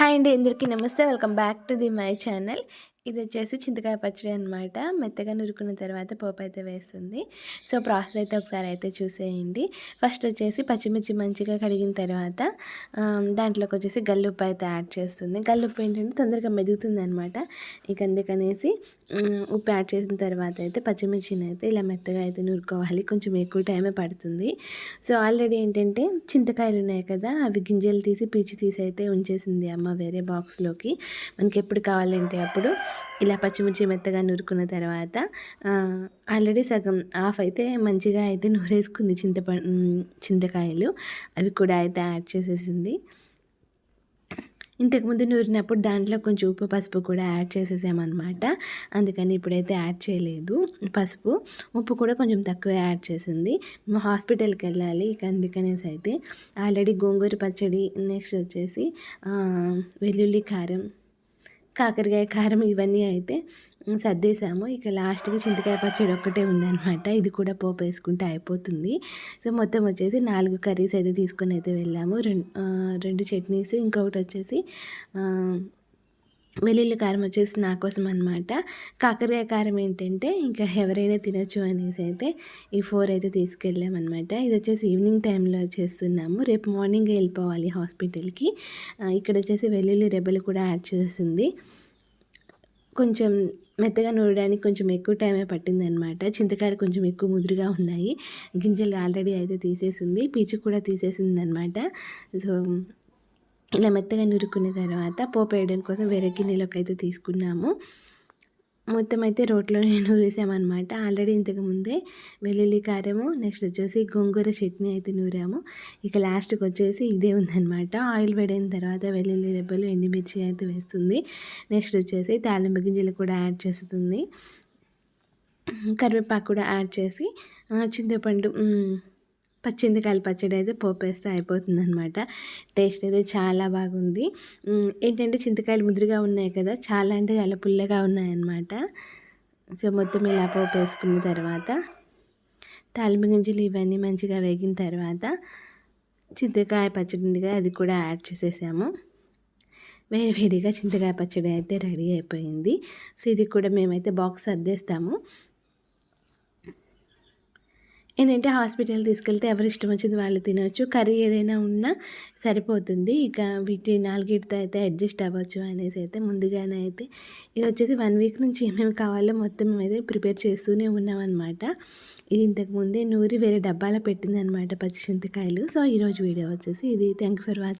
Hi అండి అందరికీ నమస్తే. Welcome back to the my channel. ఇది వచ్చేసి చింతకాయ పచ్చడి అనమాట మెత్తగా నురుకున్న తర్వాత పోపు అయితే వేస్తుంది. సో ప్రాసెస్ అయితే ఒకసారి అయితే చూసేయండి. ఫస్ట్ వచ్చేసి పచ్చిమిర్చి మంచిగా కడిగిన తర్వాత దాంట్లోకి వచ్చేసి గల్లుప్పు అయితే యాడ్ చేస్తుంది. గల్లుప్పు ఏంటంటే తొందరగా మెదుగుతుంది అనమాట ఇక అందుకనేసి ఉప్పు యాడ్ చేసిన తర్వాత అయితే పచ్చిమిర్చిని అయితే ఇలా మెత్తగా అయితే నూరుకోవాలి కొంచెం ఎక్కువ టైమే పడుతుంది. సో ఆల్రెడీ ఏంటంటే చింతకాయలు ఉన్నాయి కదా అవి గింజలు తీసి పీచు తీసి అయితే ఉంచేసింది అమ్మ వేరే బాక్స్లోకి. మనకి ఎప్పుడు కావాలంటే అప్పుడు ఇలా పచ్చిమిర్చి మెత్తగా నూరుకున్న తర్వాత ఆల్రెడీ సగం ఆఫ్ అయితే మంచిగా అయితే నూరేసుకుంది చింతప చింతకాయలు. అవి కూడా అయితే యాడ్ చేసేసింది. ఇంతకుముందు నూరినప్పుడు దాంట్లో కొంచెం ఉప్పు పసుపు కూడా యాడ్ చేసేసామన్నమాట. అందుకని ఇప్పుడైతే యాడ్ చేయలేదు. పసుపు ఉప్పు కూడా కొంచెం తక్కువ యాడ్ చేసింది. మేము హాస్పిటల్కి వెళ్ళాలి ఇక అందుకనేసి అయితే ఆల్రెడీ గోంగూర పచ్చడి నెక్స్ట్ వచ్చేసి వెల్లుల్లి కారం కాకరకాయ కారం ఇవన్నీ అయితే సర్దేశాము. ఇక లాస్ట్కి చింతకాయ పచ్చడి ఒక్కటే ఉందనమాట ఇది కూడా పోపు వేసుకుంటే అయిపోతుంది. సో మొత్తం వచ్చేసి నాలుగు కర్రీస్ అయితే తీసుకొని అయితే వెళ్ళాము. రెండు రెండు చట్నీస్ ఇంకొకటి వచ్చేసి వెల్లుల్లి కారం వచ్చేసి నా కోసం అనమాట కాకరకాయ కారం ఏంటంటే ఇంకా ఎవరైనా తినొచ్చు అనేసి అయితే ఈ ఫోర్ అయితే తీసుకెళ్ళామన్నమాట ఇది వచ్చేసి ఈవినింగ్ టైంలో చేస్తున్నాము. రేపు మార్నింగ్ వెళ్ళిపోవాలి హాస్పిటల్కి. ఇక్కడ వచ్చేసి వెల్లుల్లి రెబ్బలు కూడా యాడ్ చేసింది. కొంచెం మెత్తగా నూరడానికి కొంచెం ఎక్కువ టైమే పట్టిందనమాట చింతకాయలు కొంచెం ఎక్కువ ముదురుగా ఉన్నాయి. గింజలు ఆల్రెడీ అయితే తీసేసింది. పీచు కూడా తీసేసింది అనమాట సో ఇలా మెత్తగా నురుక్కున్న తర్వాత పోపు వేయడం కోసం వేరే గిన్నెలోకి అయితే తీసుకున్నాము. మొత్తం అయితే రోట్లోనే నూరేసామన్నమాట. ఆల్రెడీ ఇంతకుముందే వెల్లుల్లి కారము నెక్స్ట్ వచ్చేసి గోంగూర చట్నీ అయితే నూరాము. ఇక లాస్ట్కి వచ్చేసి ఇదే ఉందన్నమాట. ఆయిల్ వేడైన తర్వాత వెల్లుల్లి రెబ్బలు ఎండిమిర్చి అయితే వేస్తుంది. నెక్స్ట్ వచ్చేసి తాలింపు గింజలు కూడా యాడ్ చేస్తుంది. కరివేపాకు కూడా యాడ్ చేసి చింతపండు పచ్చింతకాయల పచ్చడి అయితే పోపేస్తే అయిపోతుంది అనమాట టేస్ట్ అయితే చాలా బాగుంది. ఏంటంటే చింతకాయలు ముదురుగా ఉన్నాయి కదా చాలా అంటే చాలా పుల్లగా ఉన్నాయన్నమాట. సో మొత్తం ఇలా పోపు వేసుకున్న తర్వాత తాలింపు గింజలు ఇవన్నీ మంచిగా వేగిన తర్వాత చింతకాయ పచ్చడి ఉందిగా అది కూడా యాడ్ చేసేసాము. వేడివేడిగా చింతకాయ పచ్చడి అయితే రెడీ అయిపోయింది. సో ఇది కూడా మేమైతే బాక్స్ సర్దేస్తాము. ఏంటంటే హాస్పిటల్ తీసుకెళ్తే ఎవరు ఇష్టం వచ్చింది వాళ్ళు తినవచ్చు కర్రీ ఏదైనా ఉన్నా సరిపోతుంది. ఇక వీటి నాలుగిటితో అయితే అడ్జస్ట్ అవ్వచ్చు అనేసి అయితే ముందుగానే అయితే ఇవి వచ్చేసి వన్ వీక్ నుంచి ఏమేమి కావాలో మొత్తం అయితే ప్రిపేర్ చేస్తూనే ఉన్నామన్నమాట. ఇది ఇంతకుముందే నూరి వేరే డబ్బాలో పెట్టిందనమాట పచ్చి చింతకాయలు. సో ఈరోజు వీడియో వచ్చేసి ఇది. Thank you for watching